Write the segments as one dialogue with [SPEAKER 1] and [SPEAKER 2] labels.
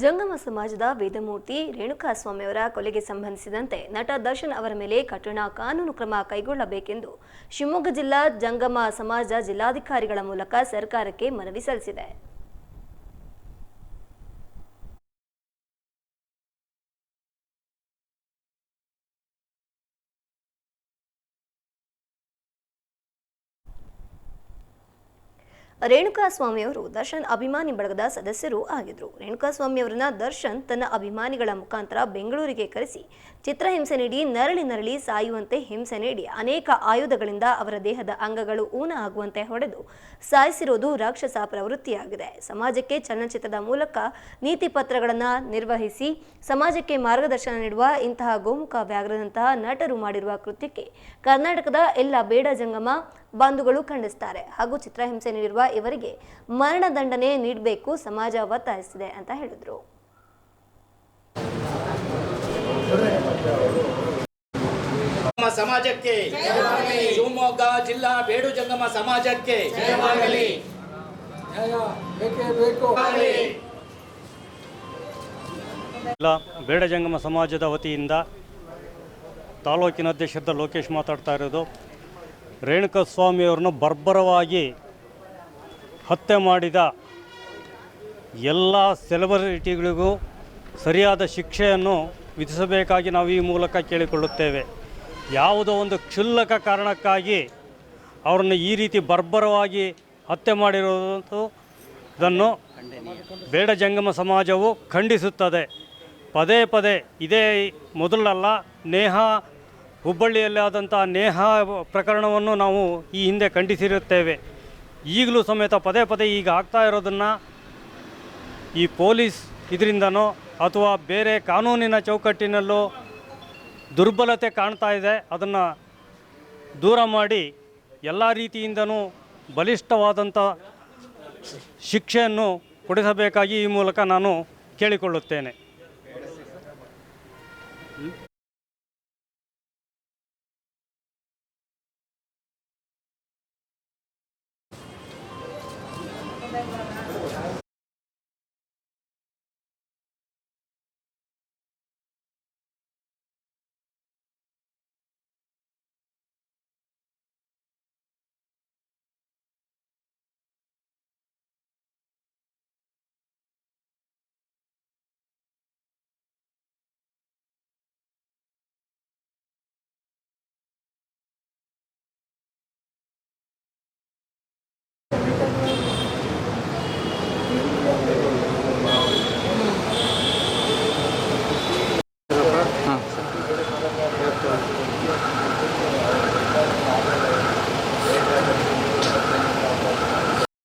[SPEAKER 1] ಜಂಗಮ ಸಮಾಜದ ವೇದಮೂರ್ತಿ ರೇಣುಕಾಸ್ವಾಮಿಯವರ ಕೊಲೆಗೆ ಸಂಬಂಧಿಸಿದಂತೆ ನಟ ದರ್ಶನ್ ಅವರ ಮೇಲೆ ಕಠಿಣ ಕಾನೂನು ಕ್ರಮ ಕೈಗೊಳ್ಳಬೇಕೆಂದು ಶಿವಮೊಗ್ಗ ಜಿಲ್ಲಾ ಜಂಗಮ ಸಮಾಜ ಜಿಲ್ಲಾಧಿಕಾರಿಗಳ ಮೂಲಕ ಸರ್ಕಾರಕ್ಕೆ ಮನವಿ ಸಲ್ಲಿಸಿದೆ. ರೇಣುಕಾಸ್ವಾಮಿಯವರು ದರ್ಶನ್ ಅಭಿಮಾನಿ ಬಳಗದ ಸದಸ್ಯರು ಆಗಿದ್ರು. ರೇಣುಕಾಸ್ವಾಮಿಯವರನ್ನ ದರ್ಶನ್ ತನ್ನ ಅಭಿಮಾನಿಗಳ ಮುಖಾಂತರ ಬೆಂಗಳೂರಿಗೆ ಕರೆಸಿ ಚಿತ್ರಹಿಂಸೆ ನೀಡಿ ನರಳಿ ನರಳಿ ಸಾಯುವಂತೆ ಹಿಂಸೆ ನೀಡಿ ಅನೇಕ ಆಯುಧಗಳಿಂದ ಅವರ ದೇಹದ ಅಂಗಗಳು ಊನ ಆಗುವಂತೆ ಹೊಡೆದು ಸಾಯಿಸಿರುವುದು ರಾಕ್ಷಸ ಪ್ರವೃತ್ತಿಯಾಗಿದೆ. ಸಮಾಜಕ್ಕೆ ಚಲನಚಿತ್ರದ ಮೂಲಕ ನೀತಿ ಪತ್ರಗಳನ್ನು ನಿರ್ವಹಿಸಿ ಸಮಾಜಕ್ಕೆ ಮಾರ್ಗದರ್ಶನ ನೀಡುವ ಇಂತಹ ಗೋಮುಖ ವ್ಯಾಘ್ರದಂತಹ ನಟರು ಮಾಡಿರುವ ಕೃತ್ಯಕ್ಕೆ ಕರ್ನಾಟಕದ ಎಲ್ಲ ಬೇಡ ಜಂಗಮ ಬಂಧುಗಳು ಖಂಡಿಸ್ತಾರೆ. ಹಾಗೂ ಚಿತ್ರಹಿಂಸೆ ನೀಡಿರುವ ಇವರಿಗೆ ಮರಣದಂಡನೆ ನೀಡಬೇಕು ಸಮಾಜ ಒತ್ತಾಯಿಸಿದೆ ಅಂತ ಹೇಳಿದರು.
[SPEAKER 2] ನಮ್ಮ ಸಮಾಜಕ್ಕೆ ಶಿವಮೊಗ್ಗ ಜಿಲ್ಲಾ ಬೇಡು ಜಂಗಮ ಸಮಾಜಕ್ಕೆ.
[SPEAKER 3] ಬೇಡ ಜಂಗಮ ಸಮಾಜದ ವತಿಯಿಂದ ತಾಲೂಕಿನ ಅಧ್ಯಕ್ಷರಾದ ಲೋಕೇಶ್ ಮಾತಾಡ್ತಾ ಇರೋದು. ರೇಣುಕಸ್ವಾಮಿಯವ್ರನ್ನ ಬರ್ಬರವಾಗಿ ಹತ್ಯೆ ಮಾಡಿದ ಎಲ್ಲ ಸೆಲೆಬ್ರಿಟಿಗಳಿಗೂ ಸರಿಯಾದ ಶಿಕ್ಷೆಯನ್ನು ವಿಧಿಸಬೇಕಾಗಿ ನಾವು ಈ ಮೂಲಕ ಕೇಳಿಕೊಳ್ಳುತ್ತೇವೆ. ಯಾವುದೋ ಒಂದು ಕ್ಷುಲ್ಲಕ ಕಾರಣಕ್ಕಾಗಿ ಅವರನ್ನು ಈ ರೀತಿ ಬರ್ಬರವಾಗಿ ಹತ್ಯೆ ಮಾಡಿರುವುದು ಇದನ್ನು ಬೇಡ ಜಂಗಮ ಸಮಾಜವು ಖಂಡಿಸುತ್ತದೆ. ಪದೇ ಪದೇ ಇದೇ ಮೊದಲಲ್ಲ, ನೇಹ ಹುಬ್ಬಳ್ಳಿಯಲ್ಲಿ ಆದಂಥ ನೇಹ ಪ್ರಕರಣವನ್ನು ನಾವು ಈ ಹಿಂದೆ ಖಂಡಿಸಿರುತ್ತೇವೆ. ಈಗಲೂ ಸಮೇತ ಪದೇ ಪದೇ ಈಗ ಆಗ್ತಾ ಇರೋದನ್ನು ಈ ಪೊಲೀಸ್ ಇದರಿಂದನೋ ಅಥವಾ ಬೇರೆ ಕಾನೂನಿನ ಚೌಕಟ್ಟಿನಲ್ಲೂ ದುರ್ಬಲತೆ ಕಾಣ್ತಾ ಇದೆ, ಅದನ್ನು ದೂರ ಮಾಡಿ ಎಲ್ಲ ರೀತಿಯಿಂದನೂ ಬಲಿಷ್ಠವಾದಂಥ ಶಿಕ್ಷೆಯನ್ನು ಕೊಡಿಸಬೇಕಾಗಿ ಈ ಮೂಲಕ ನಾನು ಕೇಳಿಕೊಳ್ಳುತ್ತೇನೆ.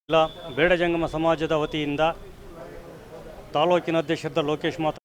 [SPEAKER 3] ಇಲ್ಲ ಬೇಡ ಸಮಾಜದ ವತಿಯಿಂದ ತಾಲೂಕಿನ ಅಧ್ಯಕ್ಷರಾದ ಲೋಕೇಶ್ ಮಾತಾ